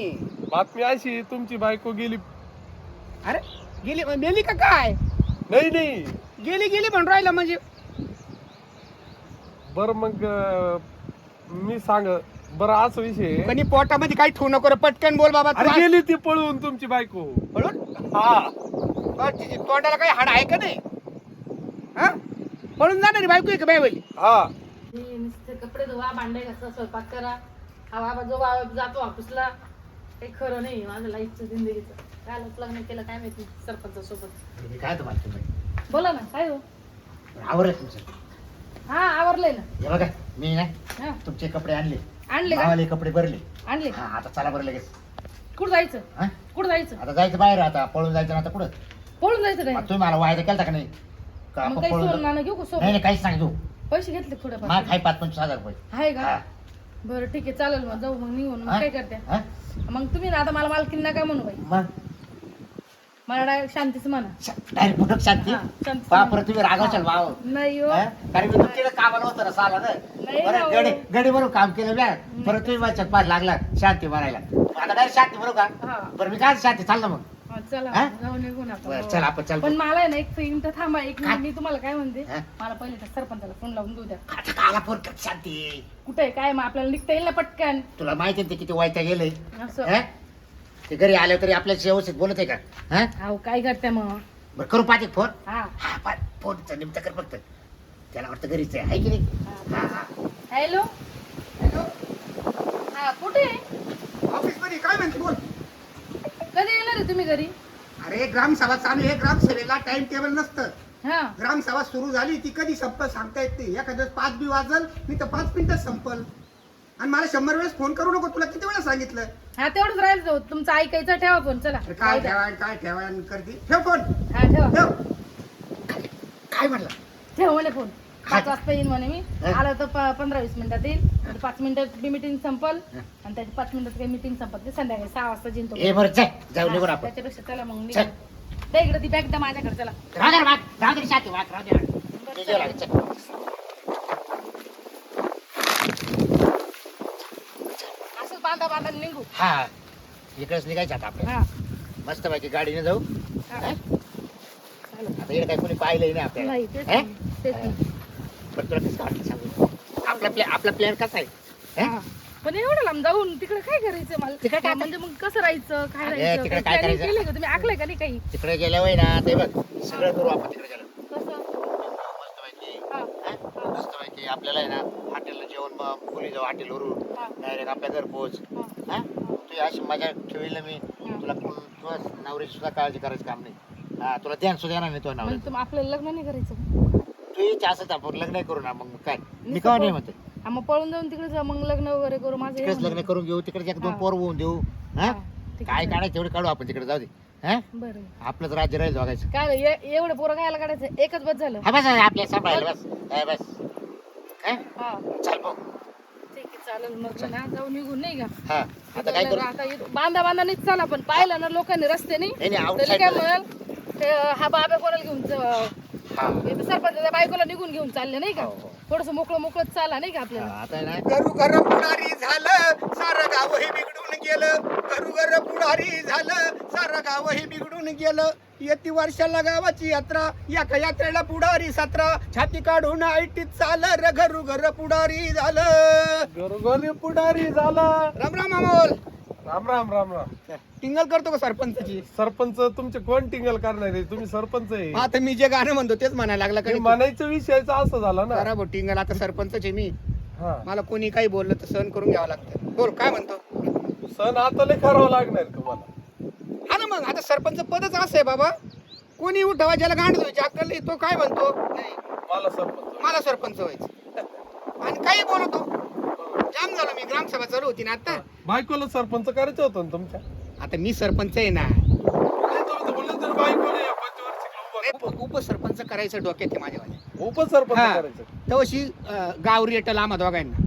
बातमी. बातमी अशी तुमची बायको गेली. अरे गेली मेली का काय? नाही नाही. गेली गेली म्हणून राहिलं म्हणजे. बर मग अं, मी सांग बरं आज विषय आहे. कोणी पोटामध्ये काही ठेवू नको रे, पटकन बोल बाबा अरे तू गेली ती पळून तुमची बायको. पळून? हा. बरं, तिची तोंडाला काही हाड आहे का नाही? हा? पळून जाणार बायको आहे का बायवली? हा. हे नुसते कपडे धुवा भांडे घासा स्वयंपाक करा. हा बाबा जो बाबा जातो ऑफिसला काही खरं नाही माझं लाईफचं जिंदगीचं. काय लग्न केलं काय माहिती? सरपंच सोबत मी काय तुम्ही? बोला ना काय हो? आवडलं तुमचं? हा आवरलंय ना. हे बघा मी ना हा. तुमचे कपडे आणले. आणले का? मावाले कपडे भरले. आणले. हा आता चला बरं लगेच. कुठं जायचं? हा? कुठं जायचं? आता जायचं बाहेर आता पळून जायचं ना आता कुठं? पळून जायचं मग तुम्ही मला वायदा केलता का नाही? का मग आपण काही पळून? नाणं घेऊ का नाही सोबत नाही काहीच पैसे घेतले थोडे मला खाय पाच पंचवीस हजार रुपये. आहे हा. का बरं ठीक आहे चालेल मग. जाऊ मग निघून. मग हा? काय करते? हा? मग तुम्ही ना आता मला मालकीन नका म्हणू बाई. मग? मला डायरेक्ट शांतीच म्हणा. डायरेक्ट कुठं शांती? हा, शांती. बापरे तुम्ही रागावशाल भाव नाही हो. हा? कारण मी तुमच्याकडे कामाला होतो ना साला ना. नाही बरं ना हो. गडी गडी बरोबर काम केलं ना परत तुम्ही माझ्या पाच लागला शांती मारायला आता डायरेक्ट शांती बरोबर हा. का बरं मी काय शांती? चाललं मग. चला हा? जाऊ आपण बरं. चल आपण चल पण मला आहे ना एक मिनिट थांबा एक? मिनिट मी तुम्हाला काय म्हणते? हा? मला पहिले त्या सरपंचाला फोन लावून देऊ द्या. आता काला फोन कर शांती. कुठे आहे? काय मग आपल्याला निघता येईल ना पटकन. तुला माहिती आहे ते किती वाईट गेले असं. ते घरी आले तरी आपल्याला व्यवस्थित बोलत आहे का? हा? अहो काय करते मग? बरं करू पाहते फोन हा. हा पाय फोनचा निमित्त कर फक्त. त्याला वाटतं घरीच आहे हाय की नाही? हा हा. हॅलो हा कुठे आहे? ऑफिसमध्ये काय म्हणते बोल कधी येणार आहे तुम्ही घरी? अरे ग्रामसभा चालू आहे. ग्रामसभेला टाइम टेबल नसतं. हा. ग्रामसभा सुरू झाली ती कधी संपल सांगता येत नाही. एखाद्या वेळेस पाच बी वाजल मी तर पाच मिनिटात संपल. आणि मला शंभर वेळेस फोन करू नको तुला किती वेळा सांगितलं? हा तेवढंच राहील जाऊ तुमचं ऐकायचं ठेवा फोन चला. अरे काय जाऊ द्या. ठेवा काय ठेवा आणि करते. ठेव फोन हा ठेवा. ठेव. काय म्हणलं? ठेव म्हणे फोन पाच. वाजता येईन म्हणे मी. आलं तर प- पंधरा वीस मिनिटात येईल म्हणजे पाच मिनिटात बी मिटिंग संपल. आणि त्याची पाच मिनिटात काही मिटिंग संपत नाही संध्याकाळी सहा वाजता जिंतो ए बरं चल जाऊ निघून आपण त्याच्यापेक्षा चला मग. निघू. द्या इकडे ती बॅग माझ्याकडे चला राहू दे रे वाघ राहू दे रे शांती वाघ राहू दे राहू दे. जेवायला लाग, चल. असं बांधा बांधा निघू हा इकडेच निघायचं आता आपण हा मस्त पैकी गाडीने जाऊ हा. चालेल. आता इकडे काय कोणी पाहिलंही नाही आपल्याला नाही तेच? नाही, तेच नाही. पण तुला कसं वाटलं सांगू. आपला प्लॅन आपला प्लॅन कसा आहे? हे? पण एवढं लांब जाऊन तिकडे काय करायचं मला? तिकडे काय- म्हणजे मग कसं राहायचं? काय अरे, राहायचं? तिकडे काही काय planning करायचं? केलंय का तुम्ही? आखलंय का नाही काही? तिकडे गेल्या वय ना ते बघ सगळं करू आपण तिकडे गेलो कसं? हा. आपल्याला आहे ना हॉटेलला जेवण मग खोली जाऊ हॉटेलवरून. हा. डायरेक्ट आपल्या घर पोहोच हा. हा? तू अशी मजा ठेवील ना मी तुला कोण- तुला नवऱ्याची सुद्धा काळजी करायचं काम नाही. हा तुला ध्यान सुद्धा येणार नाही तुझ्या म्हणजे नवऱ्याचं. तुम- आपल्याला लग्न नाही करायचं? तू आपण लग्न करू ना मग काय? मी का नाही म्हणते हा मग पळून जाऊन तिकडे जा मग लग्न वगैरे करू माझं हे तिकडेच लग्न म्हणणं. करून घेऊ तिकडे एक दोन हा. पोर होऊन देऊ हा? हा, काय. काढायचं तेवढे काढू आपण तिकडे जाऊ दे. हा? बरं. आपलंच राज्य राहील बघायचं काय ए- एवढं पोरं खायला काढायचं एकच बस झालं. हा बस आपल्या सांभाळायला बस. हा, बस. काय? हा. चाल भाऊ ठीक आहे चालेल मग ना जाऊ निघून नाही का? हा आता काय करू? आता इथं बांधा बांधा नाही चाला पण पाहिलं ना लोकांनी रस्ते नाही. नाही काय म्हणाल? ते हा बाबा कोणाला घेऊन इथं सरपंचाच्या बायकोला निघून घेऊन चालले नाही का? हो, हो. थोडस मोकळं मोकळं चाला नाही का आपल्याला? आता आहे ना? घरू घर पुढारी झालं सारं गाव हे बिघडून गेलं. घरू घर पुढारी झालं सारं गाव हे बिघडून गेलं. येती वर्षाला गावाची यात्रा या यात्रेला पुढारी सतरा. छाती काढून आयटीत चालं र घरू घर पुढारी झालं. घरोघरी पुढारी झाला. राम राम अमोल. राम राम राम राम. टिंगल करतो का सरपंचाची? सरपंच तुमचे कोण टिंगल करणार आहे? तुम्ही सरपंच आहे. आता मी जे गाणं म्हणतो तेच म्हणायला लागला हे का म्हणायचं विषयाचं असं झालं ना. भाऊ टिंगल आता सरपंचच आहे मी. हा. मला कोणी काही बोललं तर सहन करून घ्यावं लागतं. बोल काय म्हणतो? सण आता लय करावं लागणार तुम्हाला. हा ना मग आता सरपंच पदच असं आहे बाबा. कोणी उठावा ज्याला गांड धुवायची अक्कल नाही तो काय म्हणतो? नाही मला सरपंच मला सरपंच व्हायचं. आणि काही बोलतो? जाम झालो मी ग्रामसभा चालू होती ना आता. बायकोला सरपंच करायचं होतं ना तुमच्या? आता मी सरपंच आहे ना. नाही, तुम्ही तर बोलले तर बायकोला या पंचवार्षिकला उभं नाही, उपसरपंच करायचं डोक्यात आहे माझ्या करा. उपसरपंच हा. करायचं. तवशी गाव रेटल आम्हा दोघांना.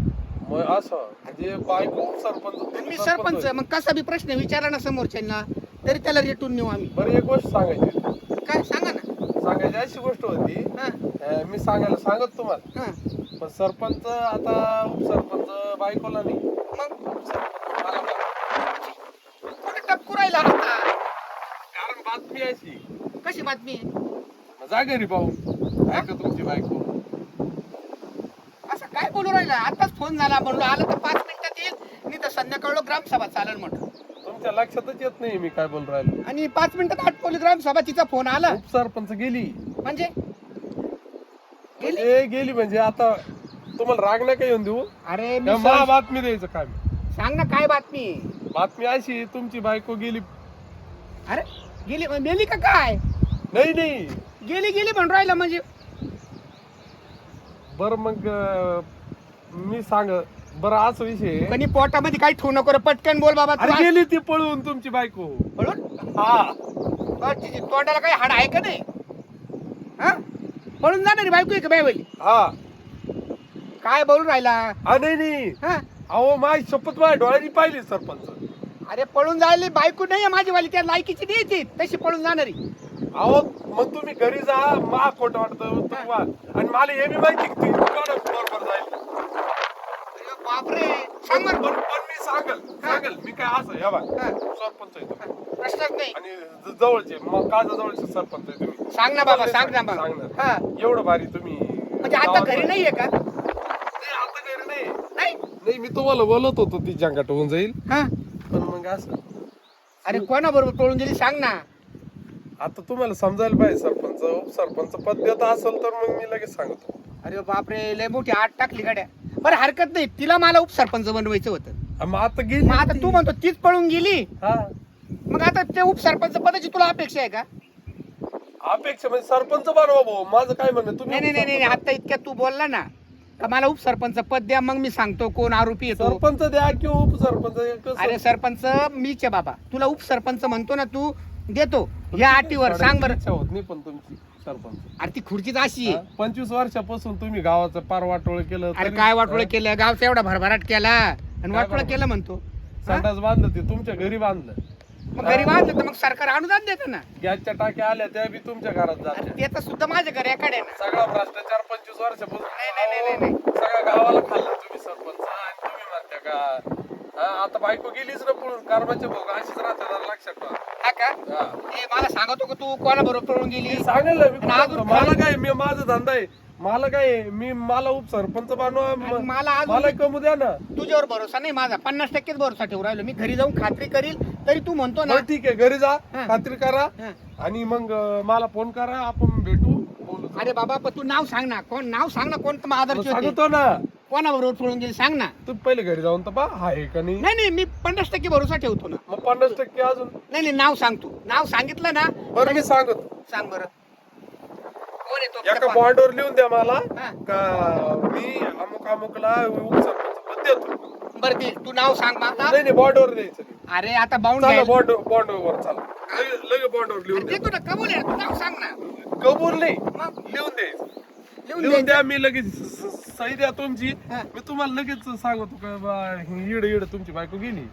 मग असं म्हणजे बायको सरपंच आणि तुम्ही मी सरपंच होय. मग कसा बी प्रश्न विचारला ना समोरच्यांना तरी त्याला रेटून नेऊ आम्ही. बरं एक गोष्ट सांगायची. काय? सांगा ना. सांगायची अशी गोष्ट होती. हा, अं, मी सांगायला सांगत तुम्हाला. हा. पण सरपंच आता उपसरपंच बायकोला नाही. मग? उपसरपंच टपकू राहिला कारण बातमी अशी कशी बातमी आहे? जा घरी पाहून ऐका तुमची बायको. असं काय बोलू राहिला? आताच फोन झाला म्हणलो आलं तर पाच मिनिटात येईल. मी तर संध्याकाळलो ग्रामसभा चालेल म्हटलं तुमच्या लक्षातच येत नाही मी काय बोलू राहिलो. आणि पाच मिनिटात आठवली ग्रामसभा तिचा फोन आला. सरपंच गेली. म्हणजे? ए गेली म्हणजे आता तुम्हाला राग नाही का येऊन देऊ? अरे मी मला बातमी द्यायचं काय सांग ना काय बातमी? बातमी अशी तुमची बायको गेली. अरे गेली गेली का काय? नाही नाही. गेली गेली म्हणून राहिलं म्हणजे. बर मग अं, मी सांग बरं असं विषय आहे. कणी पोटामध्ये काही ठेवू नको रे, पटकन बोल बाबा अरे गेली ती पळून तुमची बायको. पळून? हा. बरं, तिची तोंडाला काही हाड आहे का नाही? पळून जाणार बायको आहे का बायवली. हा. काय बोलून राहिला? हा नाही नाही. हा? अहो माय शपथ माझ्या डोळ्यांनी पाहिली सरपंच. अरे पळून जायला बायको नाही माझी वाली त्या लायकीची नाही ती. तशी पळून जाणारी अहो मग तुम्ही घरी जा मा खोट वाटतं तुम्हा आणि मला हे बी माहिती की ती कोणा बरोबर जाईल. अरे बापरे सांग. पण बरं. पण मी सांगल सांगल. मी काय असं हा, सरपंच आहे तुम्ही प्रश्नच नाही. आणि ज- जवळचे मग काजा जवळचे सरपंच आहे तुम्ही. सांग ना बाबा सांग ना. बाबा. सांगणार. हा. एवढं भारी तुम्ही म्हणजे आता गावात- घरी नाहीये का? नाही, आता घरी नाही नाही? नाही मी तुम्हाला बोलत होतो ती जंगाट होऊन जाईल. हा. पण मग असं. अरे कोणा बरोबर पळून गेली सांग ना. आता तुम्हाला समजायला पाहिजे सरपंच. उपसरपंच पद देत असेल तर मग मी लगेच सांगतो. अरे बापरे लय मोठी आठ टाकली गाड्या. बरं हरकत नाही. तिला मला उपसरपंच बनवायचं होतं. आ, मग आता गेली मग आता ती. तू म्हणतो तीच पळून गेली. हा. मग आता ते उपसरपंच पदाची तुला अपेक्षा आहे का? अपेक्षा म्हणजे सरपंच बनवा भाऊ. माझं काय म्हणणं तुम्ही नाही नाही नाही नाही आता इतक्यात तू बोलला ना का मला उपसरपंच पद द्या मग मी सांगतो कोण आरोपी येतो सरपंच द्या किंवा उपसरपंच. कसं? अरे सरपंच मीच आहे बाबा. तुला उपसरपंच म्हणतो ना तू देतो. या अटीवर सांग बरं. इच्छा होत नाही पण तुमची सरपंच. अरे ती खुर्चीच अशी आहे. हा? पंचवीस वर्षापासून तुम्ही गावाचं पार वाटोळ केलं अरे तरी- काय वाटोळ? केलं? गावचा एवढा भरभराट केला. आणि वाटोळ? केलं म्हणतो. हा? संडास बांधलं ते तुमच्या घरी बांधलं. मग गरीब आणलं तर मग सरकार अनुदान देतं ना. गॅसच्या टाक्या आल्या त्या बी तुमच्या घरात अरे जात्या त्याचं सुद्धा माझ्या घराकडे ना. सगळा भ्रष्टाचार पंचवीस वर्षापासून. नाही, नाही, नाही, नाही, नाही. सगळ्या गावाला खाल्ला तुम्ही सरपंच. आणि तुम्ही म्हणता का? हा, आता बायको गेलीच ना पळून. कर्माचे भोग अशीच राहते जरा लक्षात ठेवा. हा का? हा. मला सांगतो का तू कोणा बरोबर पळून गेली? मी सांगेल ना, मी आणि कुठं- अजून मला काय मी माझा धंदा आहे. मला काय आहे, मी मला उपसरपंच बनवा आणि म- मला अजून- मला कमू द्या ना. तुझ्यावर भरोसा नाही माझा. पन्नास टक्केच भरोसा ठेवू राहिलो. मी घरी जाऊन खात्री करील. तरी तू म्हणतो ना. बरं ठीक आहे घरी जा हा. खात्री करा हा. आणि मग अं, मला फोन करा आपण भेटू. बोलू अरे बाबा पण तू नाव सांग ना. कोण नाव सांग ना कोणतं मग आदर्श सांगतो ना. कोणा बरोबर पळून गेली सांग ना. तू पहिले घरी जाऊन तर आहे का नाही? नाही नाही मी पन्नास टक्के भरोसा ठेवतो ना. मग पन्नास टक्के अजून? नाही नाही नाव सांग तू. नाव सांगितलं ना बरं मी सांगतो. सांग बरं. कोण येतो बॉन्डवर लिहून द्या मला हा. का मी अमुक अमुकला उपसरपंच पद देतो. बरं ते तू नाव सांग मला. नाही नाही द्यायचं नाही. अरे आता बाउंड चला बॉन्ड बॉन्डवर चला. लगे लगे बॉन्डवर लिहून द्या. देतो ना कबूल आहे तू नाव सांग ना. कबूल नाही. लिहून द्यायचं. लिहून. द्या मी लगेच स- स- सही द्या तुमची. हा. मी तुम्हाला लगेच सांगतो का बा इड इड तुमची बायको गेली.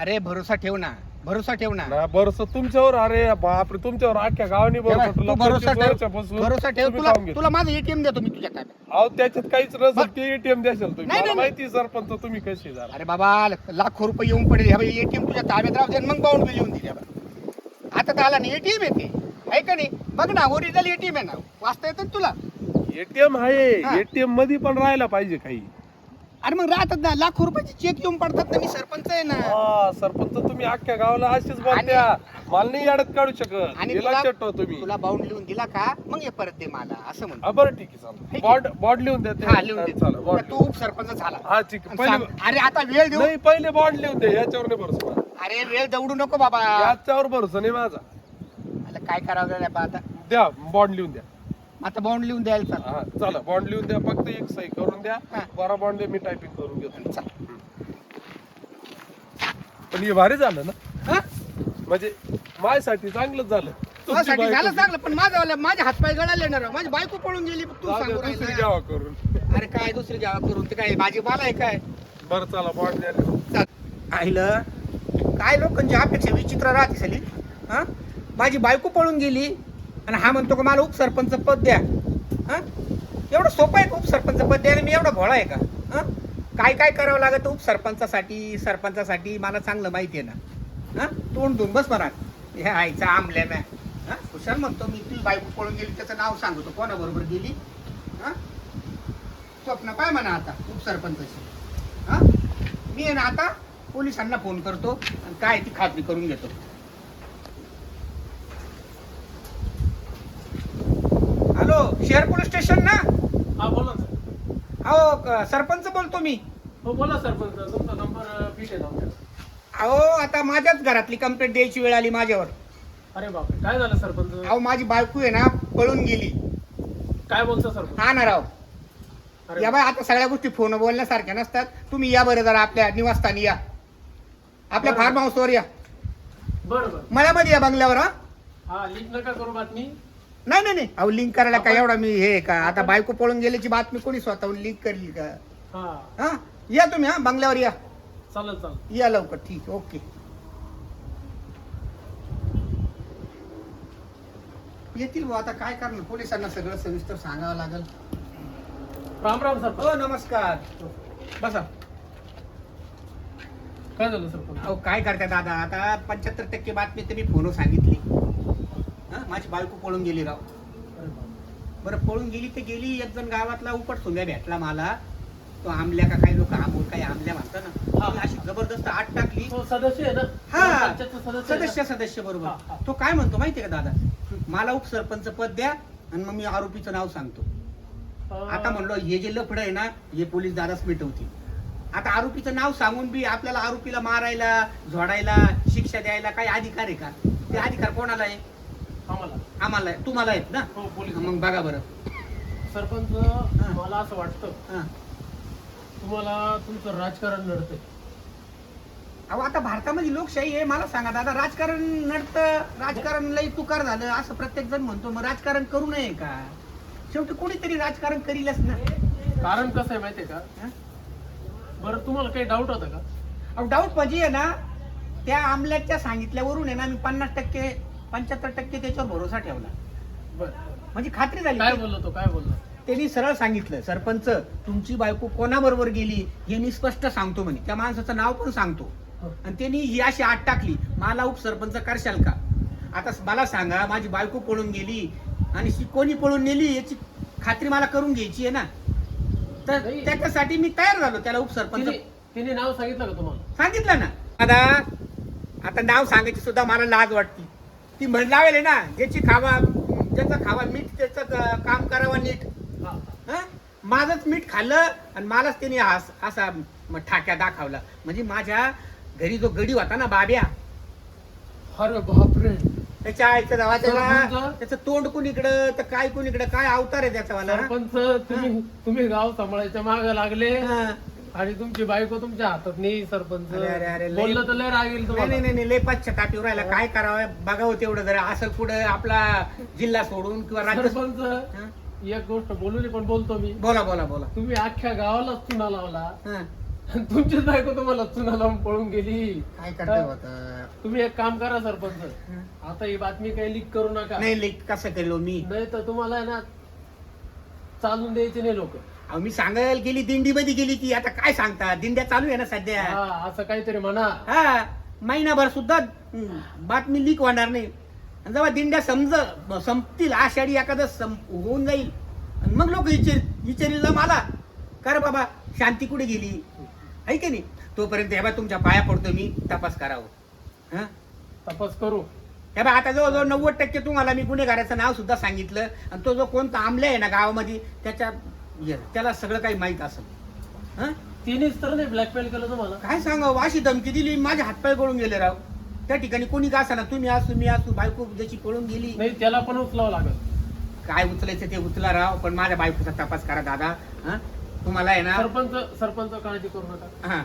अरे भरोसा ठेव ना. भरोसा ठेव ना. ना बरस तुमच्यावर अरे बापरे तुमच्यावर अख्ख्या गावाने भरोसा तू. भरोसा 25 ठेव वर्षापासून भरोसा ठेव. तुम्ही तुला खाऊन घेतलं. तुला माझं एटीएम देतो मी तुझ्या ताब्यात. अहो त्याच्यात काहीच. नसेल ते एटीएम द्याल तुम्ही. नाही, मला नाही. माहिती आहे सरपंच तुम्ही कसे जरा. अरे बाबा लाखो रुपये येऊन पडेल. ह्या एटीएम तुझ्या ताब्यात राहू दे आणि मग बाउंड बिल येऊन दिल्या आता तर आला नाही. एटीएम येते आहे का नाही? बघ ना ओरिजिनल एटीएम आहे ना. वाचता येतं ना तुला. एटीएम आहे. एटीएममध्ये पण राहायला पाहिजे काही. अरे मग राहतात ना लाखो रुपयाचे चेक येऊन पडतात ना मी सरपंच आहे ना. हा सरपंच तुम्ही अख्ख्या गावाला असेच बोलत्या. मला नाही याडत काढू शकत. आणि तुला- तुम्ही. तुला बाउंड लिहून दिला का? मग हे परत दे मला असं म्हणतो. हा, बरं ठीक आहे चालेल. ठीक बॉन्ड बॉन्ड लिहून द्या ते. हा लिहून दे चालेल, तू लिहून. उपसरपंच झाला. हा ठीक आहे. आणि पहिले सांग, अरे आता वेळ देऊ. नाही पहिले बॉन्ड लिहून दे. याच्यावर नाही भरोसा. अरे वेळ दौडू नको बाबा. याच्यावर भरोसा नाही माझा. काय करावं रे बा आता? द्या बॉन्ड लिहून द्या. आता बाउंड लिहून द्यायला चाल हा चला बॉन्ड लिहून द्या फक्त एक सही करून द्या. हा. बारा बॉन्ड मी टायपिंग करून घेतो. चल. पण हे भारी झालं ना? हा? म्हणजे माझ्यासाठी चांगलंच झालं. तुमची तुझ्यासाठी बायको- झालं चांगलं पण माझं माझे हातपाय गळाले ना राव. माझी बायको पळून गेली तू जाऊ सांगू द्या, दुसरी राहिला. करून. अरे काय दुसरी जेव्हा करून? ते काय भाजीपाला आहे काय? बरं चला बॉन्ड द्या. आईलं काय लोकांची अपेक्षा विचित्र राहते सली? हा? माझी बायको पळून गेली आणि हा म्हणतो का मला उपसरपंच पद द्या. हा? एवढं सोपं आहे का उपसरपंच पद द्यायला? मी एवढा भोळा आहे का? हा? काय काय करावं लागतं उपसरपंचासाठी? सरपंचासाठी मला चांगलं माहिती आहे ना. हा? तोंड दोन बस म्हणा. हे आईचा आमल्या मॅ हुशार म्हणतो मी ती बायको पळून गेली त्याचं नाव सांगतो. कोणाबरोबर गेली? हा? स्वप्न पाय म्हणा आता उपसरपंचाची हा? मी आहे ना आता पोलिसांना फोन करतो आणि काय ती खात्री करून घेतो. हॅलो शहर पोलीस स्टेशन ना? हा बोला सर अहो क- सरपंच बोलतो मी. हो बोला सरपंच तुमचा नंबर आहे अहो आता माझ्याच घरातली कंप्लेंट द्यायची वेळ आली माझ्यावर. अरे बापरे काय झालं सरपंच? अहो माझी बायको आहे ना पळून गेली. काय बोलता सरपंच? हा ना राव. अरे या बाय आता सगळ्या गोष्टी फोन बोलण्यासारख्या नसतात. तुम्ही या बरं जरा आपल्या निवासस्थानी या. आपल्या बरं. फार्म हाऊसवर या. बरं बरं. मळ्यामध्ये या बंगल्यावर हा? हा लिंक नका करू बातमी. नाही नाही नाही. अहो लिंक करायला काय एवढा मी हे का? आता बायको पळून गेल्याची बातमी कोणी स्वतःहून लिंक करली का? हा. हा? या तुम्ही हा बंगल्यावर या. चालेल चालेल. या लवकर ठीक ओके. येतील भाऊ आता काय करणार? पोलिसांना सगळं सविस्तर सांगावं लागेल. राम राम सरपंच हो नमस्कार. बसा. काय झालं सरपंच अहो काय करता दादा? आता पंच्याहत्तर टक्के बातमी तर मी फोनवर सांगितली. हा माझी बायको पळून गेली राव. बरं पळून गेली तर गेली एक जण गावातला उपट सोंग्या भेटला मला तो आमल्या का काही लोक आमोल काही आमल्या म्हणतात ना हा. ती अशी जबरदस्त आठ टाकली तो सदस्य आहे ना हा. पंचायतचा सदस्य आहे ना? सदस्य सदस्य हा, बरोबर. तो काय म्हणतो माहितीये का दादा मला उपसरपंच पद द्या आणि मग मी आरोपीचं नाव सांगतो अं, आता म्हणलो हे जे लफड आहे ना हे पोलीस दादाच मिटवतील आता आरोपीचं नाव सांगून बी आपल्याला आरोपीला मारायला झोडायला शिक्षा द्यायला काही अधिकार आहे का ते अधिकार कोणाला आहे आम्हाला. आम्हाला आहे. तुम्हाला आहेत ना? हो पोलीस मग बघा बरं. सरपंच मला असं वाटतं हा. तुम्हाला तुमचं राजकारण नडतंय. अहो आता भारतामध्ये लोकशाही आहे. मला सांगा दादा राजकारण नडतं राजकारण लई तुकार झालं असं प्रत्येक जण म्हणतो. मग राजकारण करू नये का? शेवटी कोणीतरी राजकारण करीलच ना. कारण कसं आहे माहितीये का? हा? बरं तुम्हाला काही डाऊट होता का? अहो डाऊट म्हणजे आहे ना त्या आमल्याच्या सांगितल्यावरून आहे ना मी पन्नास टक्के पंच्याहत्तर टक्के त्याच्यावर भरोसा ठेवला. बरं. म्हणजे खात्री झाली. काय बोललो तो? काय बोललो? त्यांनी सरळ सांगितलं सरपंच तुमची बायको कोणाबरोबर गेली हे मी स्पष्ट सांगतो म्हणे. त्या माणसाचं नाव पण सांगतो. आणि त्यांनी ही अशी आट टाकली मला उपसरपंच करशाल का? आता मला सांगा माझी बायको पळून गेली आणि कोणी पळून नेली याची खात्री मला करून घ्यायची आहे ना? तर. त्याच्यासाठी मी तयार झालो त्याला उपसरपंच तिने तिने नाव सांगितलं का तुम्हाला? सांगितलं ना. आता आता नाव सांगायची सुद्धा मला लाज वाटते. ती म्हण लावेल ना ज्याची खावा ज्याचा खावा मीठ त्याचं काम करावा नीट. हा? माझंच मीठ खाल्लं आणि मलाच त्याने हास असा ठाक्या दाखवला. म्हणजे माझ्या घरी जो गडी होता ना बाब्या अरे बापरे. त्याच्या आईचं सरपंच? त्याचं तोंड कुणीकडं तर काय कुणीकडं काय अवतार आहे त्याचा मला तुम्ही तुम्ही गाव सांभाळायच्या माग लागले. हं. आणि तुमची बायको तुमच्या हातात नाही सरपंच. अरे, अरे, बोललं तर लय राग येईल नाही तुम्हाला. नाही नाही लय पश्चाताप राहिला. काय करावं? बघावं तेवढं जरा. असं पुढं आपला जिल्हा सोडून किंवा राज्य सोडून- सरपंच हं? एक गोष्ट बोलू पण बोलतो मी. बोला बोला बोला. तुम्ही अख्ख्या गावालाच चुना लावला. हं. आणि तुमचीच बायको तुम्हाला चुना लावून पळून गेली. काय करतोय होतं तुम्ही एक काम करा सरपंच. हं. आता ही बातमी काही लीक करू नका. नाही लेख कसं केलो मी? नाही तर तुम्हाला आहे ना चालून द्यायचे नाही लोक. अहो, मी सांगायला गेली दिंडी मध्ये गेली ती. आता काय सांगता? दिंड्या चालू आहे ना सध्या. असं काहीतरी म्हणा. हा महिनाभर सुद्धा हं, बातमी लीक होणार नाही. आणि जेव्हा दिंड्या समज संपतील आषाढी एखादं संप होऊन जाईल. आणि मग लोक विचार विचारील ना मला कर बाबा? शांती कुठे गेली? आहे की नाही? तोपर्यंत हे बा तुमच्या पाया पडतो मी तपास करावं. हा? तपास करू. हे बा आता जवळजवळ नव्वद टक्के तुम्हाला मी गुन्हेगाराचं नाव सुद्धा सांगितलं. आणि तो जो कोणता आमला आहे ना गावामध्ये त्याच्या ये, त्याला सगळं काही माहीत असेल. हं? तिनेच तर नाही ब्लॅकमेल केलं तुम्हाला. काय सांगावं अशी धमकी दिली माझे हातपाय गळून गेले राव. त्या ठिकाणी कोणी का ना तुम्ही असू मी असू बायको ज्याची पळून गेली. नाही त्याला पण उचलावं लागेल. काय उचलायचं ते उचला राव पण माझ्या बायकोचा तपास करा दादा. हं? तुम्हाला आहे ना सरपंच सरपंच काळजी करू नका. हा.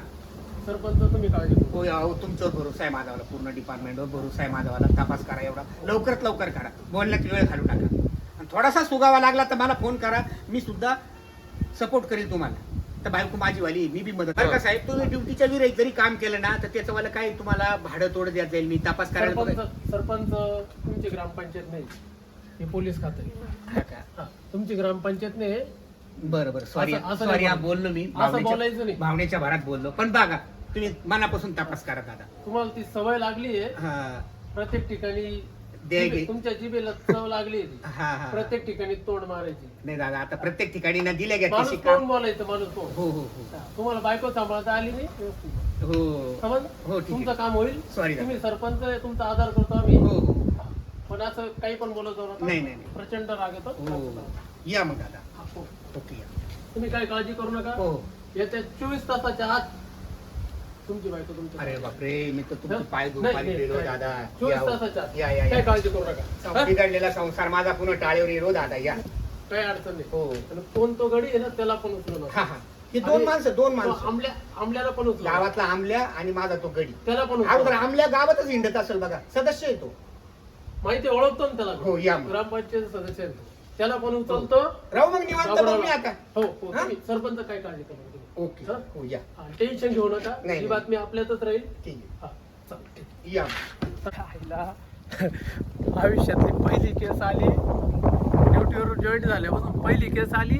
सरपंच तुम्ही काळजी करू होय अहो तुमच्यावर भरोसा आहे माझावाला पूर्ण डिपार्टमेंटवर भरोसा आहे माझावाला तपास करा एवढा. लवकरात लवकर करा. बोलण्यात वेळ घालू नका. आणि थोडासा सुगावा लागला तर मला फोन करा. मी सुद्धा सपोर्ट करेल तुम्हाला. तर बायको माझी वाली मी बी मदत बरं का साहेब तुम्ही ड्युटीच्या विरुद्ध जरी काम केलं ना तर त्याचं मला काय तुम्हाला भाडं तोड द्यायला जाईल? मी तपास करायला सरपंच बघेल. सरपंच तुमची ग्रामपंचायत नाही. हे पोलीस खाते हा का? हा, तुमची ग्रामपंचायत नाही. बरं बरं. सॉरी असं- असं सॉरी नाही हा. बोललो मी. असं भावनेच्या- बोलायचं नाही. भावनेच्या भरात बोललो. पण बघा तुम्ही मनापासून तपास करा दादा. तुम्हाला ती सवय लागली आहे हा. प्रत्येक ठिकाणी तुमच्या जिभेला चव लागली. हा हा. प्रत्येक ठिकाणी तोंड मारायची. नाही दादा आता प्रत्येक ठिकाणी ना दिल्या घ्या माणूस तशी तोंड काम बोलायचं माणूस तोंड. हो हो हो. तुम्हाला बायको सांभाळता आली नाही? व्यवस्थित. हो. समज हो ठीक तुमचं काम होईल. Sorry. तुम्ही सरपंच आहे, तुमचा आधार करतो आम्ही. हो हो. पण असं काही पण बोलत जाऊ नका. नाही, नाही, नाही. प्रचंड राग येतो. हो. या मग दादा. हा, हो. ओके या. तुम्ही काय काळजी करू नका. हो. येत्या चोवीस तासाच्या आत तुमची बायको तुमच्या अरे बापरे मी तर तुमचे हं? पाय नाही, दुपारी नाही, गेलो नाही. दादा चोवीस या हो. तासाच्या आत. या या काय या काळजी करू नका हा? बिघडलेला संसार माझा पुन्हा टाळेवर येलो दादा या काही अडचण नाही हो आणि कोण तो गडी आहे ना त्याला पण उचलू हा नका हा हे दोन माणसं दोन तो माणसं आमल्या आमल्याला पण उचलू नका. गावातला आमल्या आणि माझा तो गडी त्याला पण उचलू अगोदर नका. आमल्या गावातच हिंडत असेल बघा सदस्य येतो माहिती आहे, ओळखतो ना त्याला हो, या मग. ग्रामपंचायत सदस्य आहे तो. त्याला पण उचलतो राहू मग निवांत बघ मी आता हो हो हा? तुम्ही सरपंच काय काळजी करू नका. ओके. हं? हो या. टेन्शन घेऊ नका. नाही, ही नाही. बातमी आपल्यातच राहील. ठीक हा, चल, ठीक. आहे या. आईला आयुष्यातली पहिली केस आली. ड्युटीवर जॉईन झाल्यापासून पहिली केस आली.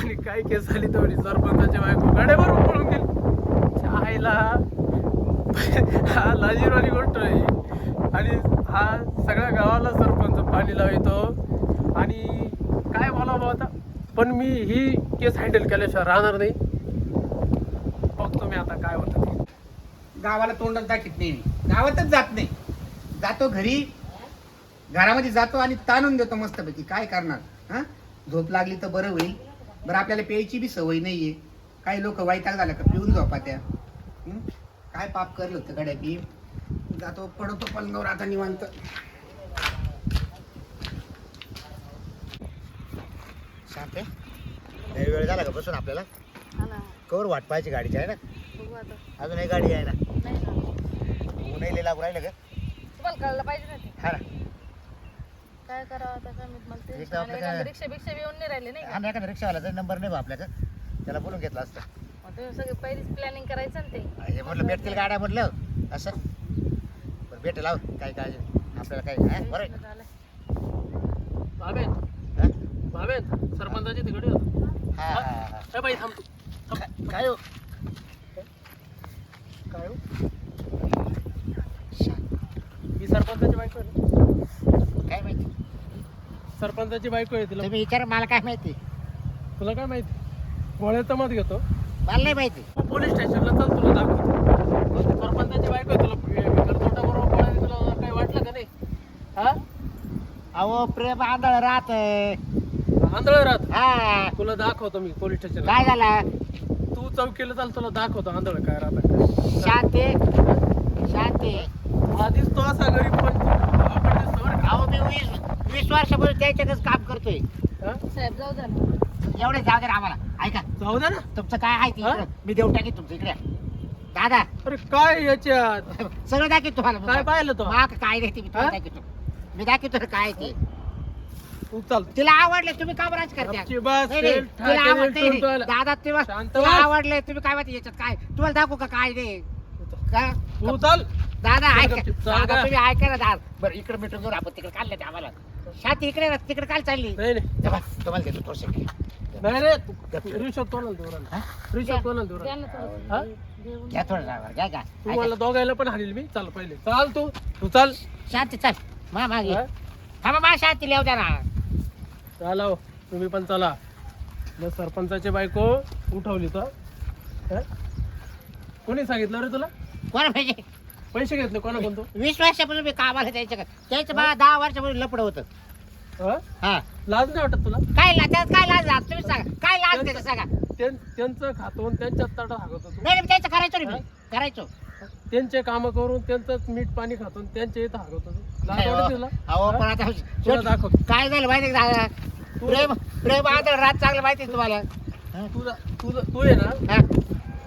आणि काय केस आली तेवढी सरपंचाच्या बायको गाड्यावर पळून गेली. आईला हा लाजीरवाणी गोष्ट आहे. आणि हा सगळ्या गावाला सरपंच पाणी लावितो. आणि काय बोलावं आता? पण मी ही केस हँडल केल्याशिवाय राहणार नाही. बघतो मी आता काय होतं ते? गावाला तोंडच दाखित नाही मी. गावातच जात नाही. जातो घरी घरामध्ये जातो आणि ताणून देतो मस्तपैकी. काय करणार? हा? झोप लागली तर बरं होईल. बरं आपल्याला प्यायची बी सवय नाहीये. काही लोक वैताग झालं का पिऊन झोपा त्या काय पाप करलं होतं गड्या बी? जातो पडतो पलंगावर आता निवांत. शांत वेळ झाला का बसून आपल्याला? कवर वाट पाहायची गाडीची आहे ना? बघू आता. अजून एक गाडी आहे ना? नाही ना. लागू राहिलं का? तुम्हाला कळलं पाहिजे ना ते. हा ना. काय करावं आता काय माहीत मला एक ते आपलं काय- रिक्षा बिक्षा येऊन नाही राहिले नाही का? आम्ही एखादा रिक्षावाल्याचा नंबर नाही बा आपल्याकडे त्याला बोलून घेतला असतं. मग तुम्ही सगळे पहिलीच प्लॅनिंग करायचं ना ते. हे म्हटलं भेटतील गाड्या म्हटलं. असं. बरं भेटेल आहो काय काळजी नाही. आपल्याला काय हा, बरं आहे. झालं. भावेत हा? भावेत सरपंचाची तिकडे होतं हा, हा, हा. ए बाई थांब. तू. काय- काय हो? काय हो? ही सरपंचाची बायको आहे ना? काय माहिती? सरपंचाची बायको आहे तिला. तुम्ही विचार मला काय माहिती? तुला काय माहिती? गोळ्याचा मत घेतो. मला नाही माहिती. तू पोलीस स्टेशनला चल तुला दाखवतो. सरपंचाची बायको आहे तुला. तोटा बरोबर पळाली तुला काही वाटलं का नाही? हा? अहो प्रेम आंधळ राहत आंधळ राहत? हा. तुला दाखवतो मी पोलीस स्टेशनला काय झाला? चौकीला चाल तुला दाखवतो आंधळ काय राहत शांती. शांती. आधीच तो असा गरीब पण तू? अहो मी वीस वीस वर्षापासून त्याच्यातच काम करतोय. हा? साहेब जाऊ द्या ना. एवढे जाऊ ना आम्हाला. ऐका. जाऊ दे ना. तुमचं काय आहे ते हा? इकडं. मी देऊन टाकीन तुमचं इकडे. दादा. अरे काय याच्यात? सगळं दाखवतो तुम्हाला. काय पाहिलं तो? माक काय नाही ते मी तुम्हाला हा? दाखवतो. मी दाखवतो ना काय ते. तू चाल. तिला आवडले तुम्ही का बराच करता बस, नाही, नाही, तेल तिला ठाकरे आवड- नाही, टोलतो नाही. आला. दादा शांत तिला बस. आवडले तुम्ही काय माहिती याच्यात काय? तुम्हाला दाखवू का काय नाही का? तू चाल. दादा ऐका. गपचूप, चल दादा का? तुम्ही ऐका ना दादा. बरं इकडे मिटून घेऊन आपण तिकडे काढलं ते आम्हाला. शांती इकडे ना, तिकडे काल चालली. नाही नाही. तेव्हा तुम्हाला देतो थोडसे नाही रे तू रिश्वत कोणाला देऊ राहिला? रिश्वत कोणाला देऊ द्या. राहिला? ना थोडंसं. हा? देऊन. घ्या थोडं ड्रायव्हर घ्या का तू मला दोघायला पण हाणील मी. चाल पहिले. चाल तू. तू चाल. शांती चल. मा मागे. हा? थांबा मा शांती लिहू द्या ना. चाला हो, तुम्ही पण चला. मग सरपंचाची बायको उठवली तर? हा? कोणी सांगितलं रे तुला? कोण पाहिजे पैसे घेतले कोणा कोणतो वीस वर्षापासून मी कामाला त्याच्या त्याचं मला दहा वर्षापासून लपड होतं. हा? लाज नाही वाटत तुला? काय लाज? त्यात काय लाज लाज? तुम्ही सांगा. काय लाज त्याचं सांगा. नाही त्यां- त्यांचं खातो आणि त्यांच्यात ताटा हागत होतो. नाही, त्याचं करायचो मी. करायचो. त्यांचे काम करून त्यांचंच मीठ पाणी खातो आणि त्यांच्या इथं हागत होतो. वाटत तुला? अहो पण हा? आता तुला दाखवतो काय झालं माहिती का? दादा प्रेम प्रेम आदळ रात चांगलं माहिती आहे तुम्हाला? तुझा तुझं तू आहे ना. हा?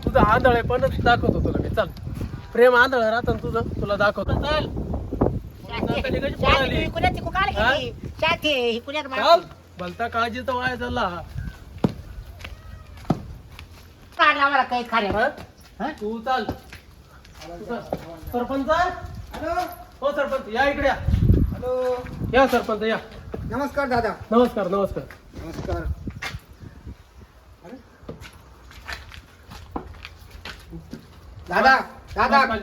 तुझं आंधळ आहे पण दाखवतो तुला मी. चल. प्रेम आंधळ राहत तुझं. तुला दाखवतो. चल. शांती शांती कशी शांती, पळाली? ही कुणाची कुकाल हा? गेली शांती ही कुण्यात चल. मारली? भलता काळजी तर वाया झाला काढला मला काही खाणे? हा? तू चाल. तू चाल. सरपंच. हॅलो? हो सरपंच या इकडे या. हॅलो. या सरपंच या. नमस्कार दादा. नमस्कार नमस्कार. नमस्कार. दादा दादा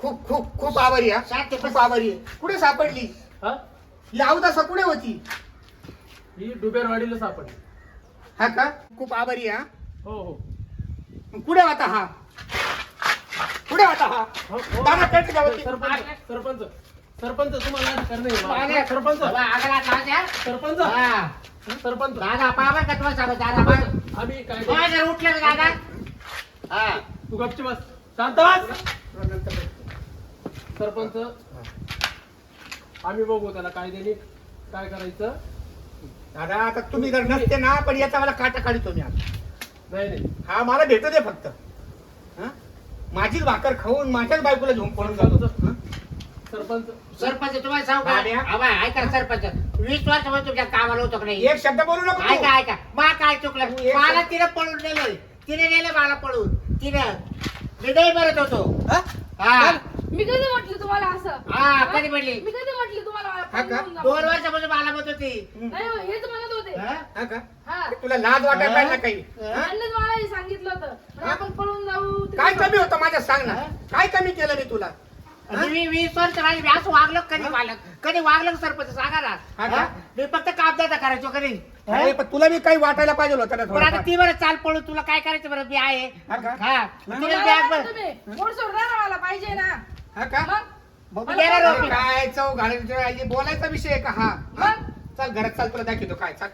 खूप खूप खूप आभारी हा. शांती खूप आभारी आहे. कुठे सापडली? हा? ही अवदासा कुठे होती? ही डुबेरवाडीला सापडली. हा का? खूप आभारी आहे, हा. हो हो. कुठे होता हा? कुठे होता हा. हो, हो. दादा कट गावाची. सरपंच सरपंच. सरपंच तुम्हाला अधिकार नाही मागे. सरपंच. लाज आहे. सरपंच. हा. सरपंच. दादा पाहा का तुम्हाला सांगतो दादा पाहा. आम्ही काय तुम्हाला जर उठलं ना दादा. हा. तू गपची बस. शांत बस. सरपंच आम्ही बघू त्याला कायद्याने काय करायचं. दादा आता तुम्ही जर नसते ना पण याचा मला काटा काढतो मी आता. नाही नाही. हा मला भेटू दे फक्त. हा? माझीच भाकर खाऊन माझ्याच बायकोला घेऊन पळून जातो. हा? सरपंच. तुम्हाला सांगू दाद्या. का आबा, ऐका ना सरपंच. वीस वर्षापासून तुमच्या कामाला होतो का नाही? एक शब्द बोलू नको तू. ऐका ऐका. मा काय चुकलं? तू एक- मला तिने पळून नेलं तिने नेलं मला पळून. तिनं. मी नाही मरत होतो. हा? हा. मी कधी म्हटली तुम्हाला असं? हा, कधी म्हटली? मी कधी म्हटली तुम्हाला मला हा का? पळून जा दोन? वर्षापासून मला म्हणत होती. नाही हो, हेच म्हणत होते. हा? हा का? हा. तुला लाज वाटायला पाहिजे ना काही? हा? त्यांनीच मला हे सांगितलं होतं. आपण पळून जाऊ तिकडे. काय कमी होतं माझ्या सांग ना. हा? काय कमी केलं मी तुला? आणि मी वीस वर्ष राहिली मी असं वागलं का कधी वागलं कधी वागलं का सरपंच सांगा ना. हा का? हा? मी फक्त कामदाता करायचो कधी अरे, पण तुला मी काही वाटायला पाहिजे होतं ना पण आता ती बरं चाल पळून तुला काय करायचं बरं? मी आहे. हा का? हा. बॅग तुम्ही. मोड सोडणार मला पाहिजे ना. हा का? मग? मग. ना. काय चव घालायचं बोलायचा विषय आहे का? हा. हा? चल घरात चाल तुला दाखवतो काय चाल.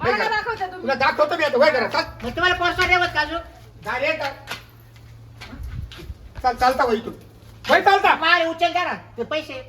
मला वय काय घरात. दाखवता तुम्ही? तुला दाखवतो मी आता वय घरात चाल. मग तुम्हाला पोस्टर देवत का अजून? डायरेक्ट चाल चालता वय तू. वय चालता. माल उचल द्या ना ते पैसे.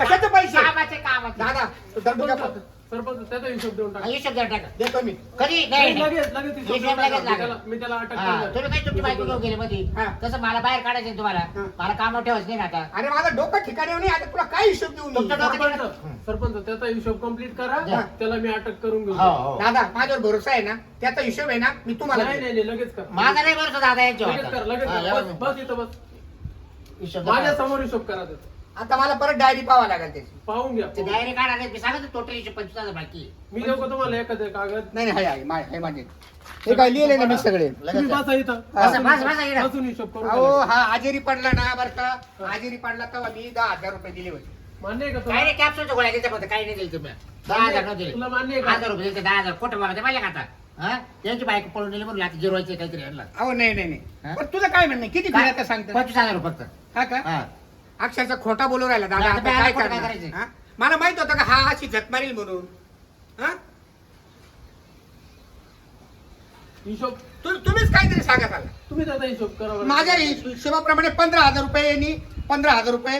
कशाचे पैसे कामाचे कामाचे दादा तू दंडू द्या फक्त. सरपंच त्याचा हिशोब देऊन टाका हिशोब द्या टाका देतो मी कधी नाही नाही. लगेच लगेच हिशोब हिशोब देऊन टाका. लगेच मी लागेल. त्याला- मी त्याला अटक हा, करणार. तुम्ही काय तुमची बायको घेऊन गेले मध्ये हा. तसं मला बाहेर काढायचं आहे तुम्हाला हा. मला कामावर ठेवायचं नाही ना आता अरे माझं डोकं ठिकाणी नाही आता तुला काय हिशोब देऊ मी तुमचं डोकं- सरपंच सरपंच त्याचा हिशोब कंप्लीट करा हा. त्याला मी अटक करून घेऊ हो, हो. दादा माझ्यावर भरोसा आहे ना त्याचा हिशोब आहे ना मी तुम्हाला नाही नाही नाही, लगेच कर माझा नाही बरं दादा यांच्यावर लगेच कर आता. लगेच हा, कर बस इथं बस हिशोब द्या. माझ्यासमोर हिशोब करा त्याचा आता मला परत डायरी पाहावा लागेल त्याची. पाहून घ्या ते डायरी काढा. मी सांगतो टोटल हिशोब पंचवीस हजार बाकी. मी देऊ का तुम्हाला एखादं कागद? नाही नाही हाय हाय मा- हाय माझे हे काय लिहिले ना मी सगळे? तुम्ही बसा इथं. बसा, बसा, बसा इकडं. बसून हिशोब करून अहो घ्या. हा आजेरी पडला ना बरं का? आजेरी पडला तेव्हा मी दहा हजार रुपये दिले होते. मान्य आहे का काय तुला नाही कॅप्सूलच्या गोळ्या त्याच्यामध्ये काही नाही दिले तुम्ही. दहा हजार न दिले. तुला मान्य आहे का? हजार रुपये दिले दहा हजार. खोटं मला ते का आता? हा? यांची बायको पळून गेली म्हणून आता जिरवायचे काहीतरी अहो नाही नाही नाही? पण तुझं काय म्हणणं किती? फिरायचं सांगतं पंचवीस हजार रुपये फक्त. हा का? हा. अक्षरचा खोटा बोलू राहिला दादा आता आता काय खोटं काय करणार? करायचं? हा? मला माहीत होतं का हा अशी झक मारील म्हणून. हा? हिशोब. तु- तुम्हीच काहीतरी सांगा त्याला. तुम्ही त्याचा हिशोब करा बरं. माझ्या हिशोबाप्रमाणे पंधरा हजार रुपये पंधरा हजार रुपये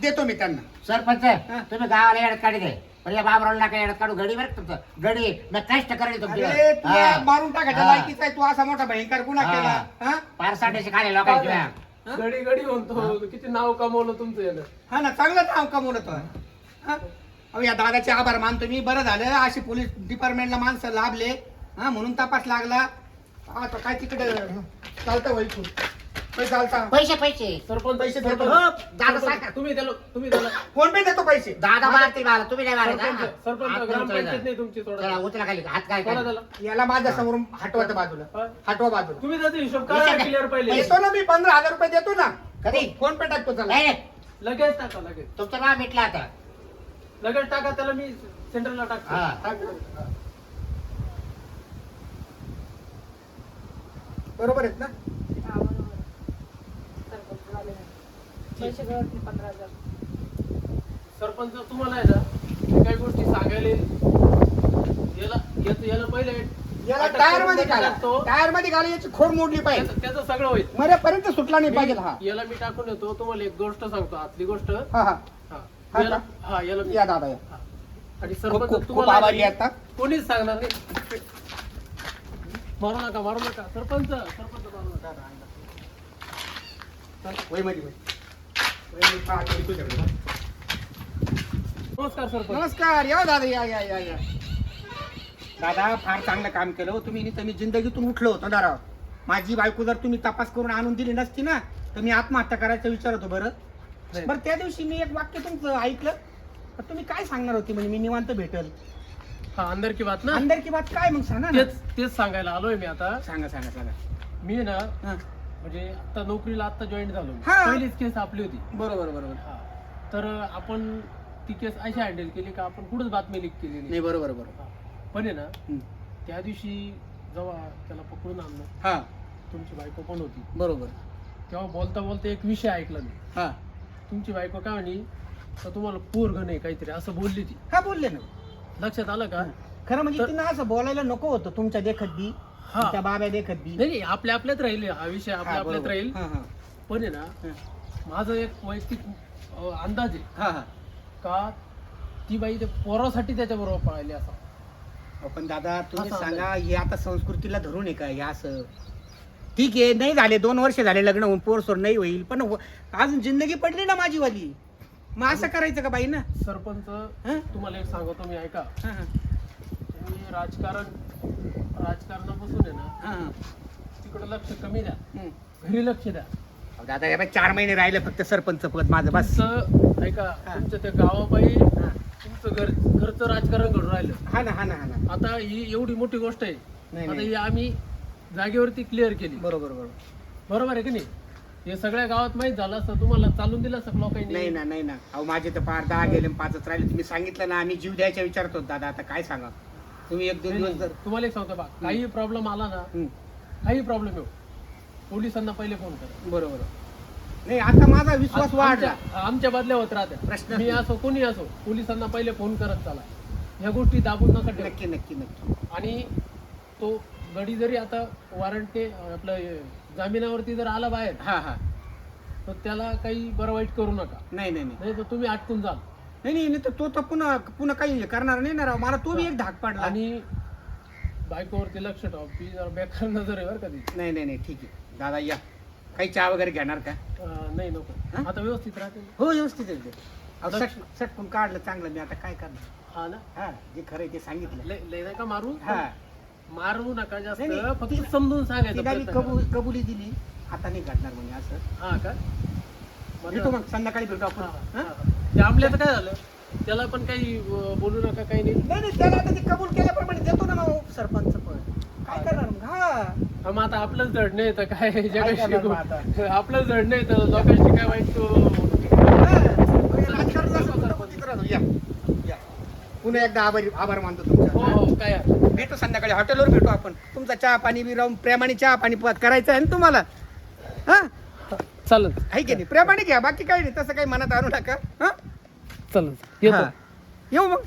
देतो मी त्यांना. सरपंच तुम्ही गावाला येडत काढी दे. पण या बाबरावला नका येडत काढू. गडी बरं तुमचं? गडी मी कष्ट करेल अरे तुमची मारून टाकायच्या लायकीचा आहे तू असा मोठा भयंकर गुन्हा हा. केला. हा? पार साडेशे खाले लोकांची हा? गडी गडी म्हणतो. किती नाव कमवलं तुमचं यानं? हा ना चांगलं नाव कमवलं तो. हा? अहो या दादाचे आभार मानतो मी. बरं झालं अशी पोलीस डिपार्टमेंटला माणसं लाभले. हा म्हणून तपास लागला. आता काय तिकडे चालतं वैकू पैसे पैसे सरपंच पैसे. देतो. हो, दादा सरपंच, सांगा. तुम्ही त्याला तुम्ही त्याला फोन पे देतो पैसे. दादा मारतील मला तुम्ही नाही सरपंच हा? सरपंच ग्रामपंचायत. नाही तुमची चला थोडा उचला खाली. हात काय त्याला याला माझ्यासमोर हटवत बाजूला? हटवा बाजूला. तुम्ही त्याचा हिशोब करा क्लिअर पहिले. देतो ना मी पंधरा हजार रुपये देतो ना. कधी? फोन पे टाकतो चला नाही नाही. लगेच टाका लगेच. तुमचं नाव मिटलं आता. लगेच टाका त्याला मी सेंटरला टाकतो. हा. बरोबर आहेत ना हा, बरोबर. सरपंच झाले नाही. पैसे गळत नाही पंधरा हजार. सरपंच तुम्हाला आहे ना मी काही गोष्टी सांगायला याला याचं- याला पहिले याला अटक टायर करून मध्ये. टायरमध्ये घाला याची खोड मोडली पाहिजे. त्याचं सगळं होईल. मरेपर्यंत सुटला नाही पाहिजे हा. मी- याला मी टाकून येतो तुम्हाला एक गोष्ट सांगतो आतली गोष्ट. हा हा. हा. हा याला का? हा याला मी- या दादा या. हा. आणि खूप सरपंच खूप तुम्हाला आभारी आहे आता. ना, कोणीच सांगणार नाही. मारू नका मारू नका. सरपंच सरपंच मारू नका. वयमध्ये वय. वयमध्ये पाहतो मी तुझ्याकडे. नमस्कार सरपंच. नमस्कार. या दादा या या या या. दादा फार चांगलं काम केलं. हो तुम्ही नाही तर मी जिंदगीतून उठलो होतो दाराव माझी बायको जर तुम्ही तपास करून आणून दिली नसती ना तर मी आत्महत्या करायचा विचार होतो बरं. बरं त्या दिवशी मी एक वाक्य तुमचं ऐकलं. तर तुम्ही काय सांगणार होती? म्हणजे मी निवांत भेटल. हा अंदर की बात ना? अंदर की बात काय मग सांगा ना. तेच तेच सांगायला आलोय मी आता. सांगा सांगा सांगा. मी ना हा. म्हणजे आता नोकरीला आता जॉईन झालो मी. हा. पहिलीच केस आपली होती. बरोबर बरोबर. हा. तर आपण ती केस अशी हँडल केली का आपण कुठंच बातमी लिक केली नाही. नाही बरोबर बरोबर. हा. पण आहे ना. त्या दिवशी जेव्हा त्याला पकडून आणलं हा. तुमची बायको पण होती. बरोबर. तेव्हा बोलता बोलता एक विषय ऐकला मी. हा. तुमची बायको काय म्हणी तर तुम्हाला पोरग नाही काहीतरी असं बोलली ती. हा बोलले ना. लक्षात आलं का? खरं म्हणजे तर- तिनं असं बोलायला नको होतं तुमच्या देखत बी हा. त्या बाब्या देखत बी. नाही नाही आपल्या आपल्यात राहील हा विषय आपल्या हा, आपल्यात बरोबर. राहील. हा, हा. पण आहे ना. माझं एक वैयक्तिक अं, अंदाज आहे. हा हा. का ती बाई ते पोरासाठी त्याच्या बरोबर पळाली असं. अहो, पण दादा तुम्ही असं सांगा हे आता संस्कृतीला धरून आहे का हे असं? ठीक आहे नाही झाले दोन वर्ष झाले लग्न होऊन पोरसोर नाही होईल पण हो- अजून जिंदगी पडली ना माझी वाली मग असं करायचं का बाई ना? सरपंच हं? तुम्हाला एक सांगतो मी ऐका. हा, हा. राजकारण राजकारणापासून आहे ना हा. तिकडे लक्ष कमी द्या. हम्म. घरी लक्ष द्या. अहो, दादा बाई चार महिने राहिले फक्त सरपंच पद माझं बस. तुमचं ऐका हा. तुमच्या त्या गावाबाई हा. तुमचं घर घरचं राजकारण घडून राहिलं. हा ना हा ना हा ना. आता ही एवढी मोठी गोष्ट आहे. नाही, आता नाही. ही आम्ही जागेवरती क्लिअर केली. बरोबर बरोबर. बरोबर आहे की नाही? हे सगळ्या गावात माहीत झालं असतं तुम्हाला चालून दिलं असतं नाही लोकांनी ना नाही ना. अहो माझे तर पाच दहा गेले आणि पाचच राहिले. तुम्ही सांगितलं ना आम्ही जीव द्यायच्या विचारतो. दादा आता काय सांगा? तुम्ही एक दोन दिवस. जर तुम्हाला एक सांगतो बा काही प्रॉब्लेम आला ना. काही प्रॉब्लेम येऊ. पोलिसांना पहिले फोन करा. बरोबर. नाही आता माझा विश्वास वाढला आमच्या आमच्या बदल्या होत राहत्या प्रश्नच मी नाही. असो कोणी असो पोलिसांना पहिले फोन करत चला. ह्या गोष्टी दाबून नका ठेवू. नक्की नक्की नक्की. आणि तो गडी जरी आता वॉरंटे आपलं हे, जामिनावरती जर आला बाहेर हा हा. तर त्याला काही बरं वाईट करू नका. नाही नाही नाही. नाही तर तुम्ही अटकून जाल. नाही नाही नाही तर तो तर पुन्हा पुन्हा काही हे करणार नाही ना राव. मला तो बी एक धाक पडला. आणि बायकोवरती लक्ष ठेवा. ती जरा बेकार नजर आहे बरं का ती. नाही नाही नाही ठीक आहे. दादा या. काही चहा वगैरे घेणार का? अं, नाही नको? आता व्यवस्थित राहते. ना? हो व्यवस्थित आहे. ते. अहो, लक्ष- सट सटकून काढलं चांगलं. मी आता काय करणार? हा ना? हा जे खरं आहे ते सांगितलं. लय लय नाही का मारू? हा. मारू नका जास्त. नाही. फक्त समजून सांगायचं तिला मी प्रयत्न करा. कबूल दिली. आता नाही घडणार म्हणजे असं. हा का? भेटू मग. संध्याकाळी भेटू हा, आपण हा, हा? हा. ते आपल्याचं काय झालं? त्याला पण काही अं, बोलू नका काही नाही. नाही नाही त्याला आता ते कबूल केल्याप्रमाणे देतो ना मग सरपंच पण. काय करणार मग? हा. हा, मग आता आपलंच धडणं येतं काय जगाशी करणार मग आता? आपलंच धडणं येतं लोकांशी काय वाईट करू हा. राजकारणात असं कुठं कुठं राहतो. या या पुन्हा एकदा आभार आभार मानतो हो तुमचा. हो काय हरकत भेटू संध्याकाळी. हॉटेलवर भेटू आपण. तुमचा चहा पाणी बी राहून प्रेमाने चहा पाणी प- करायचं आहे ना तुम्हाला? हा? चालत. आहे की नाही? प्रेमाने घ्या बाकी काही नाही. तसं काही मनात आणू नका. हा? येतो. हा. येऊ मग.